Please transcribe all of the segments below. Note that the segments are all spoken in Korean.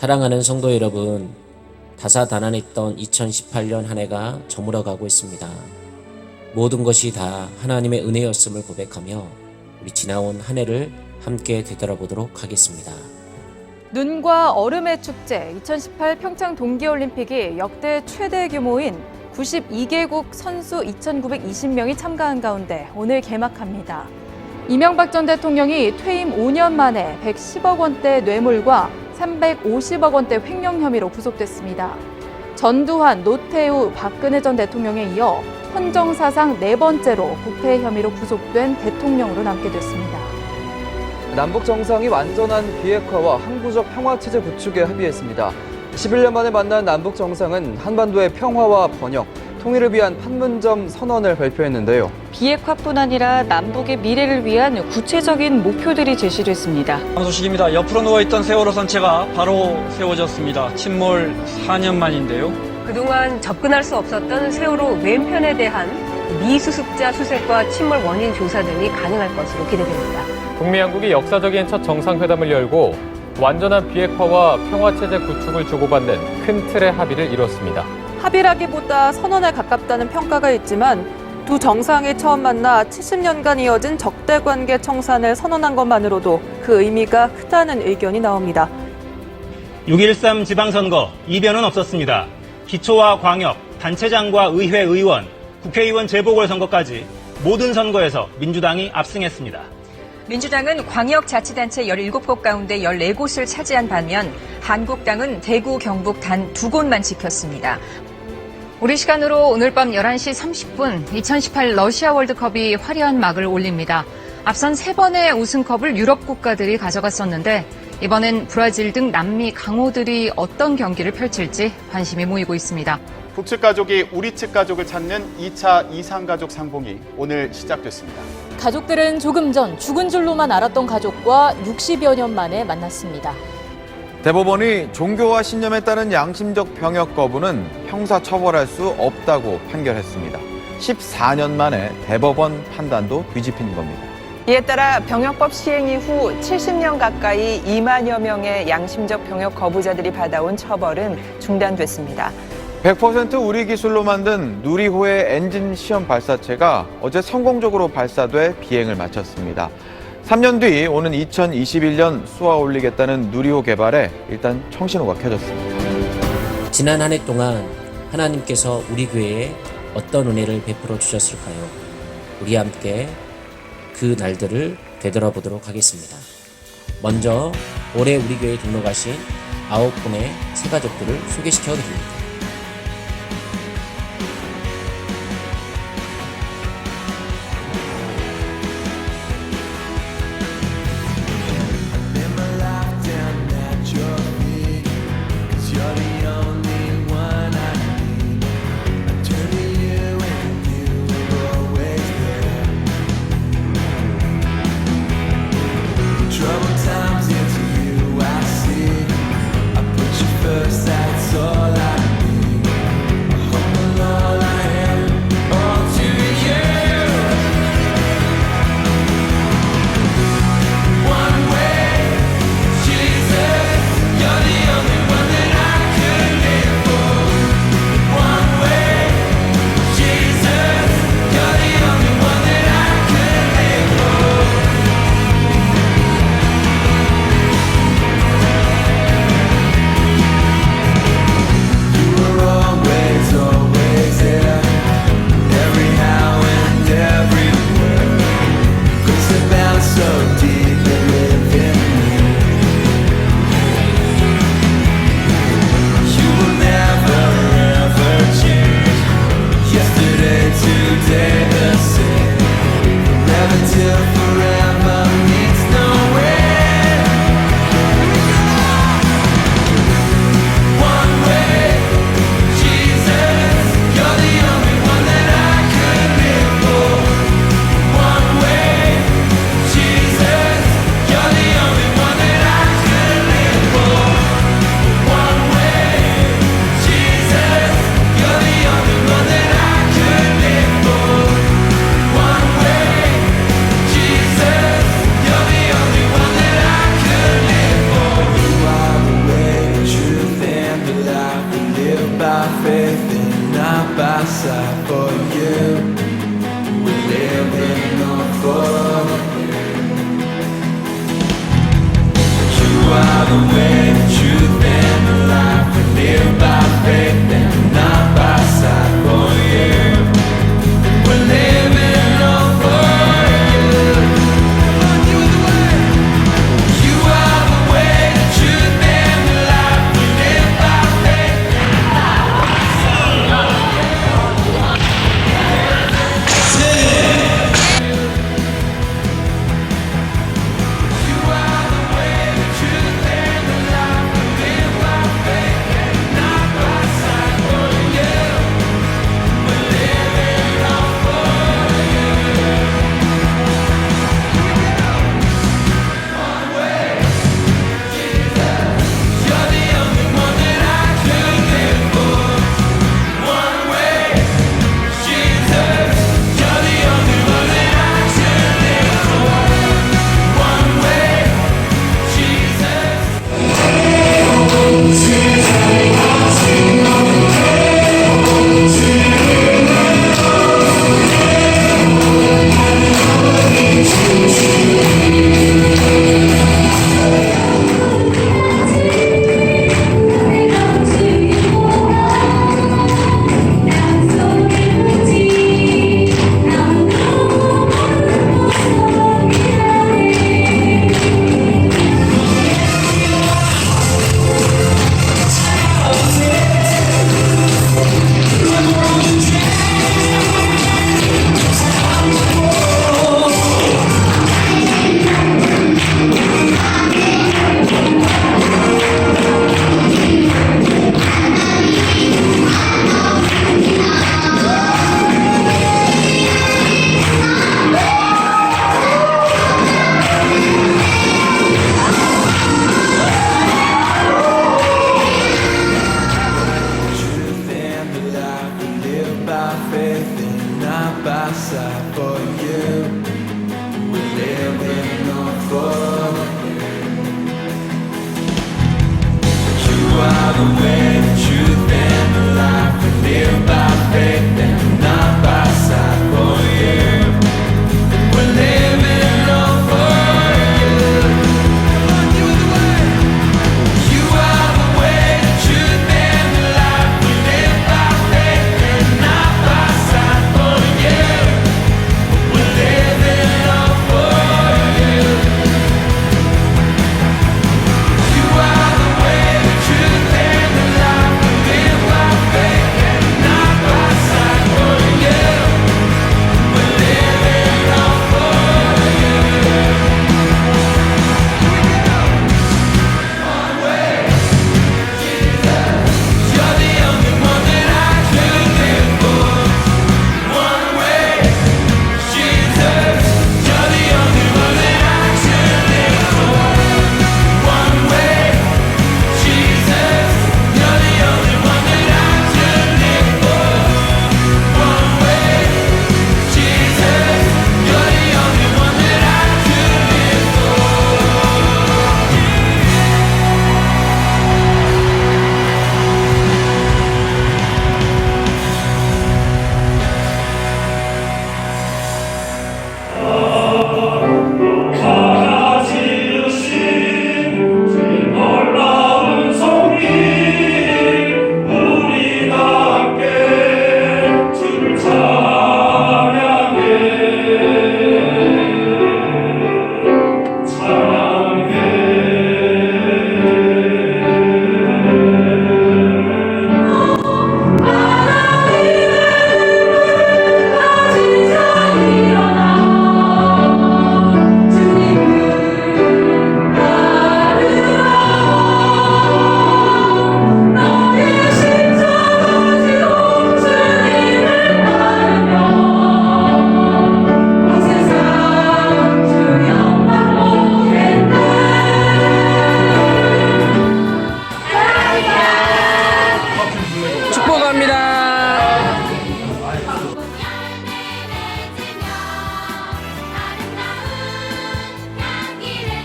사랑하는 성도 여러분, 다사다난했던 2018년 한 해가 저물어가고 있습니다. 모든 것이 다 하나님의 은혜였음을 고백하며 우리 지나온 한 해를 함께 되돌아보도록 하겠습니다. 눈과 얼음의 축제 2018 평창 동계올림픽이 역대 최대 규모인 92개국 선수 2,920명이 참가한 가운데 오늘 개막합니다. 이명박 전 대통령이 퇴임 5년 만에 110억 원대 뇌물과 350억 원대 횡령 혐의로 구속됐습니다. 전두환, 노태우, 박근혜 전 대통령에 이어 헌정 사상 네 번째로 부패 혐의로 구속된 대통령으로 남게 됐습니다. 남북 정상이 완전한 비핵화와 항구적 평화 체제 구축에 합의했습니다. 11년 만에 만난 남북 정상은 한반도의 평화와 번영, 통일을 위한 판문점 선언을 발표했는데요. 비핵화뿐 아니라 남북의 미래를 위한 구체적인 목표들이 제시됐습니다. 다음 소식입니다. 옆으로 누워있던 세월호 선체가 바로 세워졌습니다. 침몰 4년 만인데요. 그동안 접근할 수 없었던 세월호 왼편에 대한 미수습자 수색과 침몰 원인 조사 등이 가능할 것으로 기대됩니다. 북미 양국이 역사적인 첫 정상회담을 열고 완전한 비핵화와 평화체제 구축을 주고받는 큰 틀의 합의를 이뤘습니다. 합의라기보다 선언에 가깝다는 평가가 있지만 두 정상이 처음 만나 70년간 이어진 적대 관계 청산을 선언한 것만으로도 그 의미가 크다는 의견이 나옵니다. 6.13 지방선거 이변은 없었습니다. 기초와 광역, 단체장과 의회 의원, 국회의원 재보궐선거까지 모든 선거에서 민주당이 압승했습니다. 민주당은 광역자치단체 17곳 가운데 14곳을 차지한 반면 한국당은 대구, 경북 단 두 곳만 지켰습니다. 우리 시간으로 오늘 밤 11시 30분 2018 러시아 월드컵이 화려한 막을 올립니다. 앞선 세 번의 우승컵을 유럽 국가들이 가져갔었는데 이번엔 브라질 등 남미 강호들이 어떤 경기를 펼칠지 관심이 모이고 있습니다. 북측 가족이 우리 측 가족을 찾는 2차 이상 가족 상봉이 오늘 시작됐습니다. 가족들은 조금 전 죽은 줄로만 알았던 가족과 60여 년 만에 만났습니다. 대법원이 종교와 신념에 따른 양심적 병역 거부는 형사 처벌할 수 없다고 판결했습니다. 14년 만에 대법원 판단도 뒤집힌 겁니다. 이에 따라 병역법 시행 이후 70년 가까이 2만여 명의 양심적 병역 거부자들이 받아온 처벌은 중단됐습니다. 100% 우리 기술로 만든 누리호의 엔진 시험 발사체가 어제 성공적으로 발사돼 비행을 마쳤습니다. 3년 뒤 오는 2021년 쏘아 올리겠다는 누리호 개발에 일단 청신호가 켜졌습니다. 지난 한 해 동안 하나님께서 우리 교회에 어떤 은혜를 베풀어 주셨을까요? 우리 함께 그 날들을 되돌아보도록 하겠습니다. 먼저 올해 우리 교회에 등록하신 아홉 분의 새 가족들을 소개시켜 드립니다.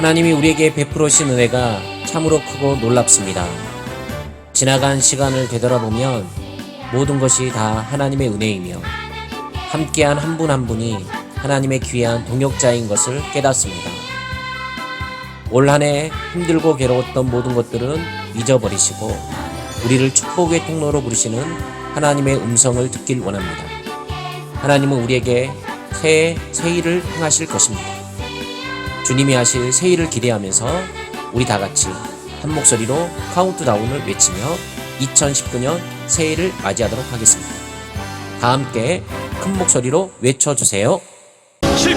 하나님이 우리에게 베풀어신 은혜가 참으로 크고 놀랍습니다. 지나간 시간을 되돌아보면 모든 것이 다 하나님의 은혜이며 함께한 한분한 분이 하나님의 귀한 동역자인 것을 깨닫습니다. 올 한 해 힘들고 괴로웠던 모든 것들은 잊어버리시고 우리를 축복의 통로로 부르시는 하나님의 음성을 듣길 원합니다. 하나님은 우리에게 새해 새 일을 행하실 것입니다. 주님이 하실 새 일을 기대하면서 우리 다 같이 한 목소리로 카운트다운을 외치며 2019년 새해를 맞이하도록 하겠습니다. 다 함께 큰 목소리로 외쳐주세요. 10,